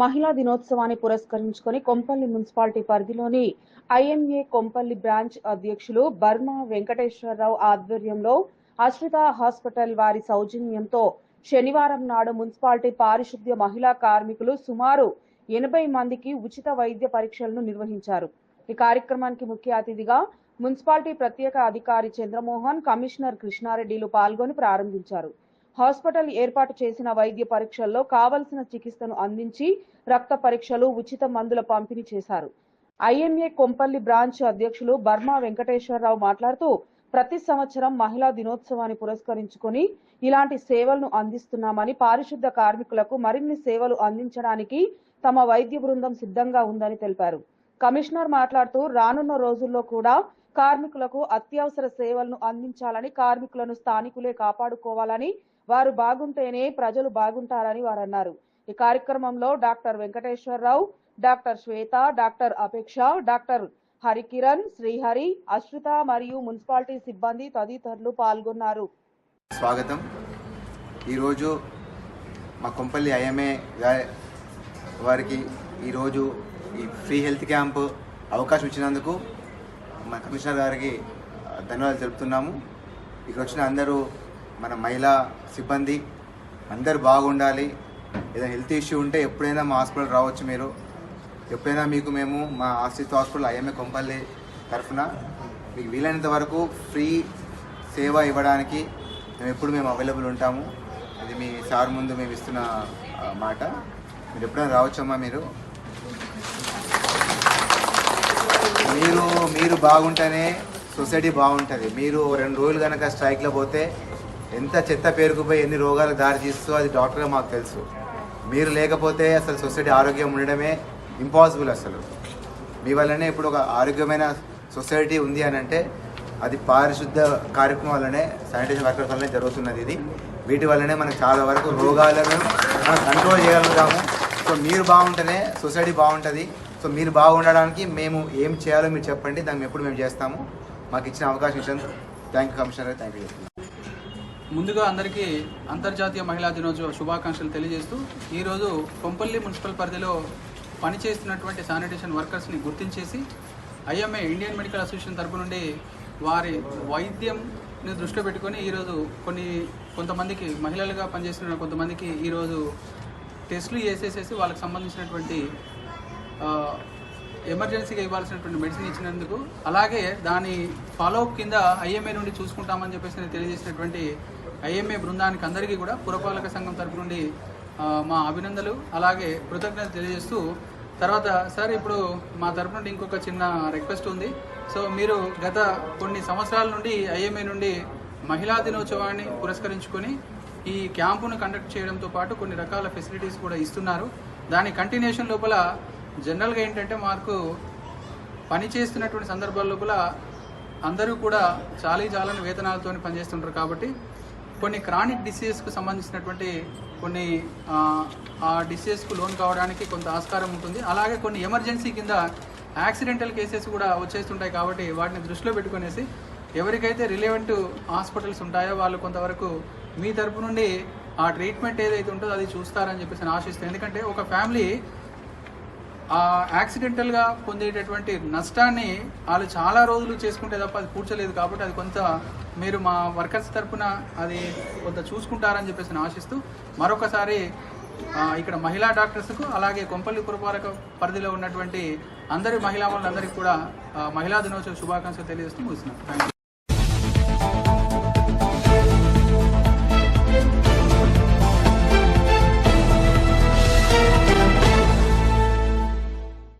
మహిళా దినోత్సవాన్ని పురస్కరించుకొని కొంపల్లి మున్సిపాలిటీ పరిధిలోని ఐఎంఏ కొంపల్లి బ్రాంచ్ అధ్యక్షులు బర్మా వెంకటేశ్వరరావు ఆధ్వర్యంలో అశ్రిత హాస్పిటల్ వారి సౌజన్యంతో శనివారం నాడు మున్సిపాలిటీ పారిశుద్ధ్య మహిళా కార్మికులు సుమారు ఎనభై మందికి ఉచిత వైద్య పరీక్షలను నిర్వహించారు. ఈ కార్యక్రమానికి ముఖ్య అతిథిగా మున్సిపాలిటీ ప్రత్యేక అధికారి చంద్రమోహన్ కమిషనర్ కృష్ణారెడ్డిలు పాల్గొని ప్రారంభించారు. హాస్పిటల్ ఏర్పాటు చేసిన వైద్య పరీక్షల్లో కావలసిన చికిత్సను అందించి రక్త పరీక్షలు ఉచిత మందుల పంపిణీ చేశారు. ఐఎంఏ కొంపల్లి బ్రాంచ్ అధ్యక్షులు బర్మా వెంకటేశ్వరరావు మాట్లాడుతూ ప్రతి సంవత్సరం మహిళా దినోత్సవాన్ని పురస్కరించుకొని ఇలాంటి సేవలను అందిస్తున్నామని పారిశుద్ధ కార్మికులకు మరిన్ని సేవలు అందించడానికి తమ వైద్య బృందం సిద్ధంగా ఉందని తెలిపారు. కమిషనర్ మాట్లాడుతూ రానున్న రోజుల్లో కూడా కార్మికులకు అత్యవసర సేవలను అందించాలని కార్మికులను స్థానికులే కాపాడుకోవాలని వారు బాగుంటేనే ప్రజలు బాగుంటారని వారు అన్నారు ఈ కార్యక్రమంలో doctor Venkateswararao doctor Shweta doctor Apeksha doctor Harikiran Srihari Ashrita మరియు మున్సిపాలిటీ సిబ్బంది తదితరులు పాల్గొన్నారు. స్వాగతం. ఈరోజు మా కొంపల్లి ఐఎంఏ వారికి ఈరోజు ఈ ఫ్రీ హెల్త్ క్యాంప్ అవకాశం ఇచ్చినందుకు మన కమిషనర్ గారికి ధన్యవాదాలు తెలుపుతున్నాము. ఇక్కడ వచ్చిన అందరూ మన మహిళా సిబ్బంది అందరూ బాగుండాలి. ఏదైనా హెల్త్ ఇష్యూ ఉంటే ఎప్పుడైనా మా హాస్పిటల్ రావచ్చు మీరు. ఎప్పుడైనా మీకు మేము మా ఆశ్రిత హాస్పిటల్ ఐఎంఏ కొంపల్లి తరఫున మీకు వీలైనంత వరకు ఫ్రీ సేవ ఇవ్వడానికి మేము ఎప్పుడు మేము అవైలబుల్ ఉంటాము. ఇది మీ సార్ ముందు మేము ఇస్తున్న మాట. మీరు ఎప్పుడైనా రావచ్చమ్మా మీరు? మీరు మీరు బాగుంటేనే సొసైటీ బాగుంటుంది. మీరు రెండు రోజులు కనుక స్ట్రైక్లో పోతే ఎంత చెత్త పేరుకుపోయి ఎన్ని రోగాలకు దారి తీస్తూ అది డాక్టర్గా మాకు తెలుసు. మీరు లేకపోతే అసలు సొసైటీ ఆరోగ్యం ఉండడమే ఇంపాసిబుల్ అసలు. మీ వల్లనే ఇప్పుడు ఒక ఆరోగ్యమైన సొసైటీ ఉంది అని అంటే అది పారిశుద్ధ కార్యక్రమం వల్లనే శానిటేషన్ వర్కర్స్ వల్లనే జరుగుతున్నది ఇది. వీటి వల్లనే మనకు చాలా వరకు రోగాలను మనం కంట్రోల్ చేయగలుగుతాము. సో మీరు బాగుంటేనే సొసైటీ బాగుంటుంది. సో మీరు బాగుండడానికి మేము ఏం చేయాలో మీరు చెప్పండి దాన్ని ఎప్పుడు మేము చేస్తాము. మాకు ఇచ్చిన అవకాశం ఇచ్చినందుకు thank you commissioner thank you ముందుగా అందరికీ అంతర్జాతీయ మహిళా దినోత్సవ శుభాకాంక్షలు తెలియజేస్తూ ఈరోజు కొంపల్లి మున్సిపల్ పరిధిలో పనిచేస్తున్నటువంటి శానిటేషన్ వర్కర్స్ని గుర్తించేసి ఐఎంఏ ఇండియన్ మెడికల్ అసోసియేషన్ తరపు నుండి వారి వైద్యంని దృష్టిలో పెట్టుకొని ఈరోజు కొన్ని కొంతమందికి మహిళలుగా పనిచేస్తున్న కొంతమందికి ఈరోజు టెస్టులు చేసేసేసి వాళ్ళకి సంబంధించినటువంటి ఎమర్జెన్సీగా ఇవ్వాల్సినటువంటి మెడిసిన్ ఇచ్చినందుకు అలాగే దాని ఫాలో కింద ఐఎంఏ నుండి చూసుకుంటామని చెప్పేసి నేను తెలియజేసినటువంటి ఐఎంఏ బృందానికి అందరికీ కూడా పురపాలక సంఘం తరపు నుండి మా అభినందనలు అలాగే కృతజ్ఞతలు తెలియజేస్తూ తర్వాత సార్ ఇప్పుడు మా తరపు నుండి ఇంకొక చిన్న రిక్వెస్ట్ ఉంది. సో మీరు గత కొన్ని సంవత్సరాల నుండి ఐఎంఏ నుండి మహిళా దినోత్సవాన్ని పురస్కరించుకొని ఈ క్యాంపును కండక్ట్ చేయడంతో పాటు కొన్ని రకాల ఫెసిలిటీస్ కూడా ఇస్తున్నారు. దాని కంటిన్యూషన్ లోపల జనరల్గా ఏంటంటే మాకు పని చేస్తున్నటువంటి సందర్భాల్లో కూడా అందరూ కూడా చాలీ చాలని వేతనాలతో పనిచేస్తుంటారు కాబట్టి కొన్ని క్రానిక్ డిసీజెస్కు సంబంధించినటువంటి కొన్ని ఆ, డిసీజెస్కు లోన్ కావడానికి కొంత ఆస్కారం ఉంటుంది. అలాగే కొన్ని ఎమర్జెన్సీ కింద యాక్సిడెంటల్ కేసెస్ కూడా వచ్చేస్తుంటాయి కాబట్టి వాటిని దృష్టిలో పెట్టుకునేసి ఎవరికైతే రిలేవెంట్ హాస్పిటల్స్ ఉంటాయో వాళ్ళు కొంతవరకు మీ తరపు నుండి ఆ ట్రీట్మెంట్ ఏదైతే ఉంటుందో అది చూస్తారని చెప్పేసి నేను ఆశిస్తాను. ఎందుకంటే ఒక ఫ్యామిలీ యాక్సిడెంటల్గా పొందేటటువంటి నష్టాన్ని వాళ్ళు చాలా రోజులు చేసుకుంటే తప్ప అది కూర్చోలేదు కాబట్టి అది కొంత మీరు మా వర్కర్స్ తరఫున అది కొంత చూసుకుంటారని చెప్పేసి నేను ఆశిస్తూ మరొకసారి ఇక్కడ మహిళా డాక్టర్స్కు అలాగే కొంపల్లి పురపాలక పరిధిలో ఉన్నటువంటి అందరి మహిళా వాళ్ళందరికీ కూడా మహిళా దినోత్సవ శుభాకాంక్షలు తెలియజేస్తూ ముగిస్తున్నాం థ్యాంక్ యూ